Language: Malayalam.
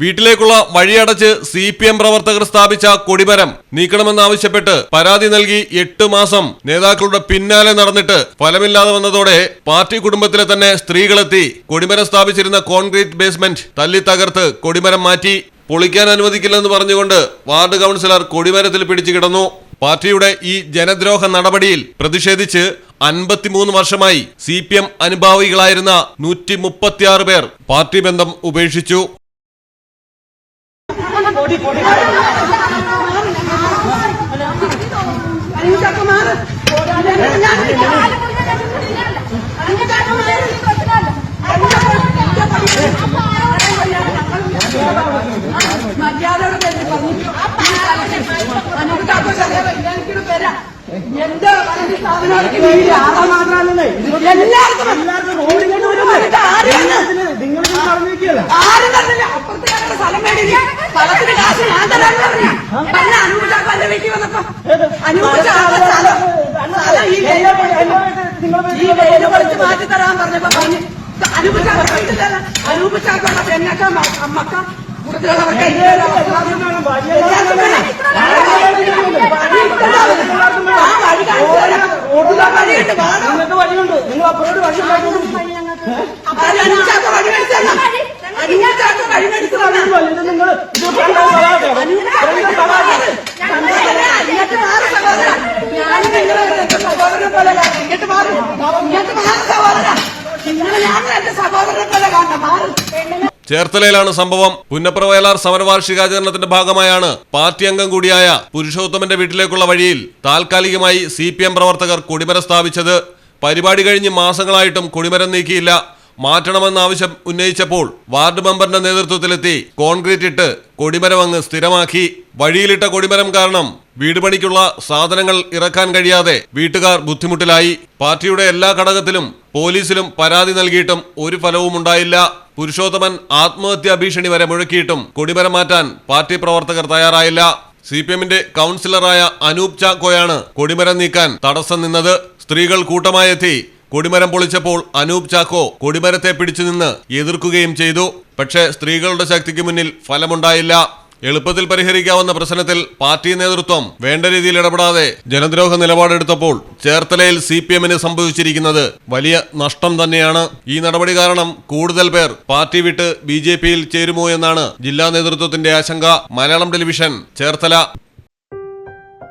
വീട്ടിലേക്കുള്ള വഴിയടച്ച് സി പി എം പ്രവർത്തകർ സ്ഥാപിച്ച കൊടിമരം നീക്കണമെന്നാവശ്യപ്പെട്ട് പരാതി നൽകി എട്ട് മാസം. നേതാക്കളുടെ പിന്നാലെ നടന്നിട്ട് ഫലമില്ലാതെ വന്നതോടെ പാർട്ടി കുടുംബത്തിലെ തന്നെ സ്ത്രീകളെത്തി. കൊടിമരം സ്ഥാപിച്ചിരുന്ന കോൺക്രീറ്റ് ബേസ്മെന്റ് തല്ലി തകർത്ത് കൊടിമരം മാറ്റി പൊളിക്കാൻ അനുവദിക്കില്ലെന്ന് പറഞ്ഞുകൊണ്ട് വാർഡ് കൗൺസിലർ കൊടിമരത്തിൽ പിടിച്ചു കിടന്നു. പാർട്ടിയുടെ ഈ ജനദ്രോഹ നടപടിയിൽ പ്രതിഷേധിച്ച് അൻപത്തിമൂന്ന് വർഷമായി സി പി എം അനുഭാവികളായിരുന്ന നൂറ്റി മുപ്പത്തിയാറ് പേർ പാർട്ടി ബന്ധം ഉപേക്ഷിച്ചു എന്റെ സ്ഥാപനങ്ങൾക്ക് വേണ്ടി? ആളെ മാത്രമല്ലേ എല്ലാവർക്കും ഇത് ആരെയാണ്? ആരും തന്നില്ല അപ്പുറത്ത് ഞങ്ങളുടെ സ്ഥലം മേടിക്കുക സ്ഥലത്തിന് കാശ് ഞാൻ തരാന്ന് പറഞ്ഞു. പറഞ്ഞ അനുകൂലമാക്കോ എന്റെ വീട്ടിൽ വന്നപ്പോ അനുകൂലമാക്കോ സ്ഥലം. സ്ഥലം ഈ വേല പൊളിച്ച് മാറ്റി തരാൻ പറഞ്ഞപ്പോ പറഞ്ഞു അനുകൂലമാക്കോ വീട്ടിലല്ല. അനുകൂലമാക്കോ എന്നൊക്കെ അമ്മക്ക കൂടുതലുള്ളവർക്ക് ഇങ്ങോട്ട് മാറ് സഹോദരാ. ഞാനും നിങ്ങളെ എന്റെ സഹോദരനെ പോലെ കാണണം. മാറ്. ചേർത്തലയിലാണ് സംഭവം. പുന്നപ്ര വയലാർ സമരവാർഷികാചരണത്തിന്റെ ഭാഗമായാണ് പാർട്ടി അംഗം കൂടിയായ പുരുഷോത്തമന്റെ വീട്ടിലേക്കുള്ള വഴിയിൽ താൽക്കാലികമായി സി പ്രവർത്തകർ കൊടിമരം സ്ഥാപിച്ചത്. പരിപാടി കഴിഞ്ഞ് മാസങ്ങളായിട്ടും കൊടിമരം നീക്കിയില്ല. മാറ്റണമെന്ന ആവശ്യം ഉന്നയിച്ചപ്പോൾ വാർഡ് മെമ്പറിന്റെ നേതൃത്വത്തിലെത്തി കോൺക്രീറ്റ് ഇട്ട് കൊടിമരം അങ്ങ് സ്ഥിരമാക്കി. വഴിയിലിട്ട കൊടിമരം കാരണം വീട് പണിക്കുള്ള സാധനങ്ങൾ ഇറക്കാൻ കഴിയാതെ വീട്ടുകാർ ബുദ്ധിമുട്ടിലായി. പാർട്ടിയുടെ എല്ലാ ഘടകത്തിലും പോലീസിലും പരാതി നൽകിയിട്ടും ഒരു ഫലവും ഉണ്ടായില്ല. പുരുഷോത്തമൻ ആത്മഹത്യാ ഭീഷണി വരെ മുഴക്കിയിട്ടും കൊടിമരം മാറ്റാൻ പാർട്ടി പ്രവർത്തകർ തയ്യാറായില്ല. സി പി എമ്മിന്റെ കൗൺസിലറായ അനൂപ് ചാക്കോയാണ് കൊടിമരം നീക്കാൻ തടസ്സം നിന്നത്. സ്ത്രീകൾ കൂട്ടമായെത്തി കൊടിമരം പൊളിച്ചപ്പോൾ അനൂപ് ചാക്കോ കൊടിമരത്തെ പിടിച്ചു നിന്ന് എതിർക്കുകയും ചെയ്തു. പക്ഷേ സ്ത്രീകളുടെ ശക്തിക്ക് മുന്നിൽ ഫലമുണ്ടായില്ല. എളുപ്പത്തിൽ പരിഹരിക്കാവുന്ന പ്രശ്നത്തിൽ പാർട്ടി നേതൃത്വം വേണ്ട രീതിയിൽ ഇടപെടാതെ ജനദ്രോഹ നിലപാടെടുത്തപ്പോൾ ചേർത്തലയിൽ സി പി എമ്മിന് സംഭവിച്ചിരിക്കുന്നത് വലിയ നഷ്ടം തന്നെയാണ്. ഈ നടപടി കാരണം കൂടുതൽ പേർ പാർട്ടി വിട്ട് ബി ജെ പിയിൽ ചേരുമോ എന്നാണ് ജില്ലാ നേതൃത്വത്തിന്റെ ആശങ്ക. മലയാളം ടെലിവിഷൻ ചേർത്തല.